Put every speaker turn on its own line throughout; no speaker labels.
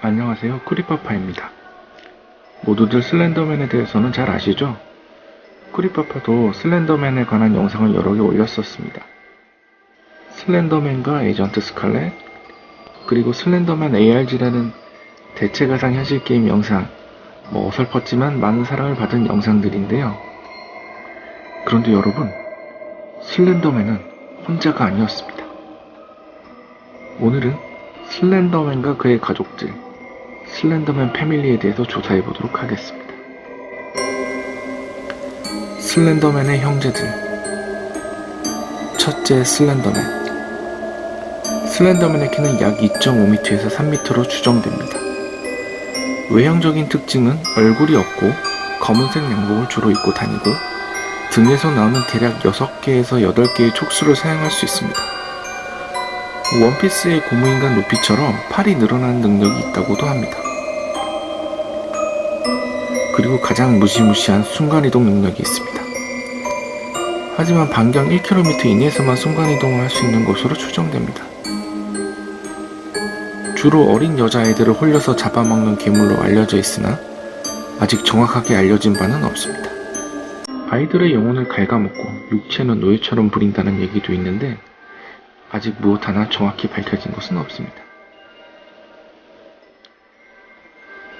안녕하세요. 크리파파입니다. 모두들 슬렌더맨에 대해서는 잘 아시죠? 크리파파도 슬렌더맨에 관한 영상을 여러 개 올렸었습니다. 슬렌더맨과 에이전트 스칼렛, 그리고 슬렌더맨 ARG라는 대체 가상 현실 게임 영상, 뭐 어설펐지만 많은 사랑을 받은 영상들인데요. 그런데 여러분, 슬렌더맨은 혼자가 아니었습니다. 오늘은 슬렌더맨과 그의 가족들, 슬렌더맨 패밀리에 대해서 조사해 보도록 하겠습니다. 슬렌더맨의 형제들. 첫째 슬렌더맨. 슬렌더맨의 키는 약 2.5m에서 3m로 추정됩니다. 외형적인 특징은 얼굴이 없고 검은색 양복을 주로 입고 다니고 등에서 나오는 대략 6개에서 8개의 촉수를 사용할 수 있습니다. 원피스의 고무인간 루피처럼 팔이 늘어나는 능력이 있다고도 합니다. 그리고 가장 무시무시한 순간이동 능력이 있습니다. 하지만 반경 1km 이내에서만 순간이동을 할 수 있는 것으로 추정됩니다. 주로 어린 여자아이들을 홀려서 잡아먹는 괴물로 알려져 있으나 아직 정확하게 알려진 바는 없습니다. 아이들의 영혼을 갉아먹고 육체는 노예처럼 부린다는 얘기도 있는데 아직 무엇 하나 정확히 밝혀진 것은 없습니다.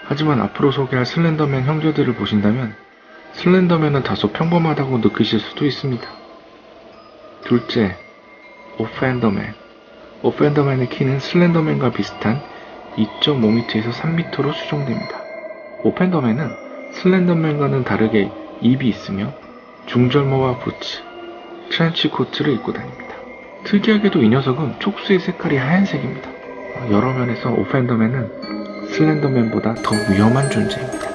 하지만 앞으로 소개할 슬렌더맨 형제들을 보신다면 슬렌더맨은 다소 평범하다고 느끼실 수도 있습니다. 둘째, 오펜더맨. 오펜더맨의 키는 슬렌더맨과 비슷한 2.5m에서 3m로 추정됩니다. 오펜더맨은 슬렌더맨과는 다르게 입이 있으며 중절모와 부츠, 트렌치 코트를 입고 다닙니다. 특이하게도 이 녀석은 촉수의 색깔이 하얀색입니다. 여러 면에서 오펜더맨은 슬렌더맨보다 더 위험한 존재입니다.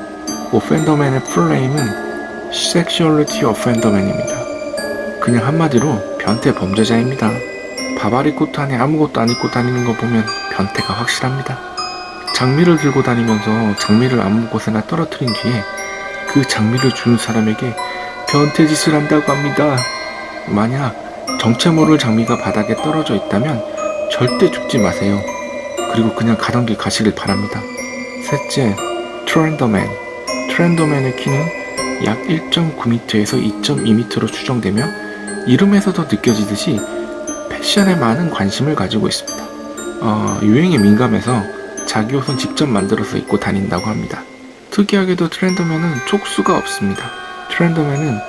오펜더맨의 풀네임은 섹슈얼리티 오펜더맨입니다. 그냥 한마디로 변태 범죄자입니다. 바바리 코트 안에 아무것도 안 입고 다니는 거 보면 변태가 확실합니다. 장미를 들고 다니면서 장미를 아무 곳에나 떨어뜨린 뒤에 그 장미를 준 사람에게 변태 짓을 한다고 합니다. 만약 정체 모를 장미가 바닥에 떨어져 있다면 절대 죽지 마세요. 그리고 그냥 가던 길 가시길 바랍니다. 셋째, 트렌더맨. 트렌더맨의 키는 약 1.9m에서 2.2m로 추정되며 이름에서도 느껴지듯이 패션에 많은 관심을 가지고 있습니다. 어, 유행에 민감해서 자기 옷은 직접 만들어서 입고 다닌다고 합니다. 특이하게도 트렌더맨은 촉수가 없습니다. 트렌더맨은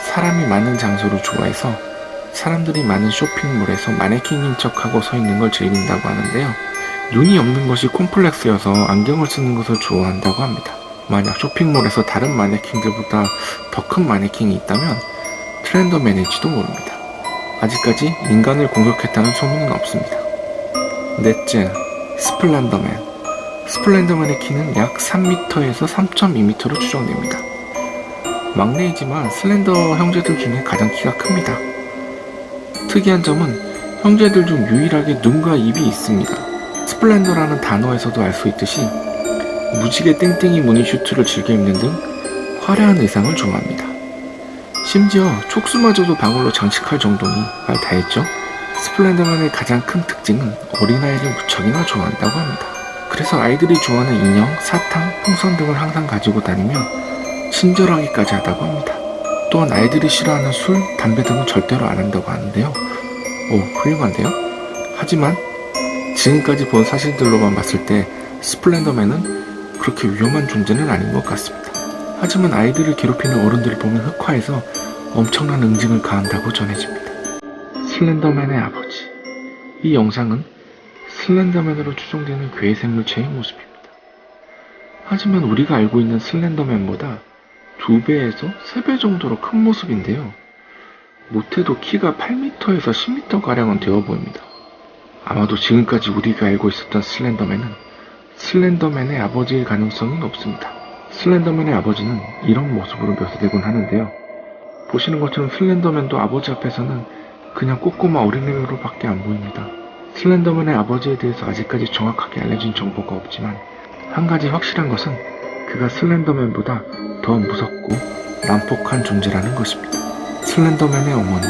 사람이 많은 장소를 좋아해서 사람들이 많은 쇼핑몰에서 마네킹인 척하고 서 있는 걸 즐긴다고 하는데요. 눈이 없는 것이 콤플렉스여서 안경을 쓰는 것을 좋아한다고 합니다. 만약 쇼핑몰에서 다른 마네킹들보다 더 큰 마네킹이 있다면 트렌더맨일지도 모릅니다. 아직까지 인간을 공격했다는 소문은 없습니다. 넷째, 스플렌더맨. 스플렌더맨의 키는 약 3m에서 3.2m로 추정됩니다. 막내이지만 슬렌더 형제들 중에 가장 키가 큽니다. 특이한 점은 형제들 중 유일하게 눈과 입이 있습니다. 스플렌더라는 단어에서도 알 수 있듯이 무지개 땡땡이 무늬 슈트를 즐겨 입는 등 화려한 의상을 좋아합니다. 심지어 촉수마저도 방울로 장식할 정도니 말 다했죠? 스플렌더맨의 가장 큰 특징은 어린아이를 무척이나 좋아한다고 합니다. 그래서 아이들이 좋아하는 인형, 사탕, 풍선 등을 항상 가지고 다니며 친절하기까지 하다고 합니다. 또한 아이들이 싫어하는 술, 담배 등은 절대로 안 한다고 하는데요. 오, 훌륭한데요? 하지만 지금까지 본 사실들로만 봤을 때 스플렌더맨은 그렇게 위험한 존재는 아닌 것 같습니다. 하지만 아이들을 괴롭히는 어른들을 보면 흑화해서 엄청난 응징을 가한다고 전해집니다. 슬렌더맨의 아버지. 이 영상은 슬렌더맨으로 추정되는 괴 생물체의 모습입니다. 하지만 우리가 알고 있는 슬렌더맨보다 2배에서 3배 정도로 큰 모습인데요. 못해도 키가 8m에서 10m가량은 되어 보입니다. 아마도 지금까지 우리가 알고 있었던 슬렌더맨은 슬렌더맨의 아버지일 가능성이 높습니다. 슬렌더맨의 아버지는 이런 모습으로 묘사되곤 하는데요. 보시는 것처럼 슬렌더맨도 아버지 앞에서는 그냥 꼬꼬마 어린애로 밖에 안 보입니다. 슬렌더맨의 아버지에 대해서 아직까지 정확하게 알려진 정보가 없지만 한 가지 확실한 것은 그가 슬렌더맨보다 더 무섭고 난폭한 존재라는 것입니다. 슬렌더맨의 어머니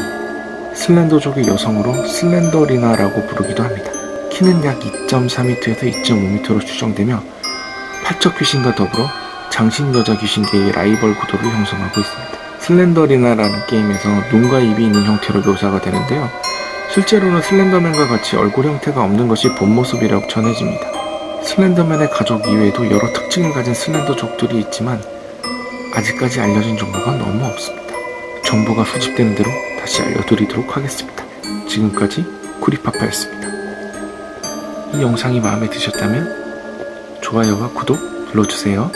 슬렌더족의 여성으로 슬렌더리나라고 부르기도 합니다. 키는 약 2.4m에서 2.5m로 추정되며 팔척 귀신과 더불어 장신 여자 귀신계의 라이벌 구도를 형성하고 있습니다. 슬렌더리나라는 게임에서 눈과 입이 있는 형태로 묘사가 되는데요. 실제로는 슬렌더맨과 같이 얼굴 형태가 없는 것이 본 모습이라고 전해집니다. 슬렌더맨의 가족 이외에도 여러 특징을 가진 슬렌더족들이 있지만 아직까지 알려진 정보가 너무 없습니다. 정보가 수집되는 대로 다시 알려드리도록 하겠습니다. 지금까지 쿠리파파였습니다. 이 영상이 마음에 드셨다면 좋아요와 구독 눌러주세요.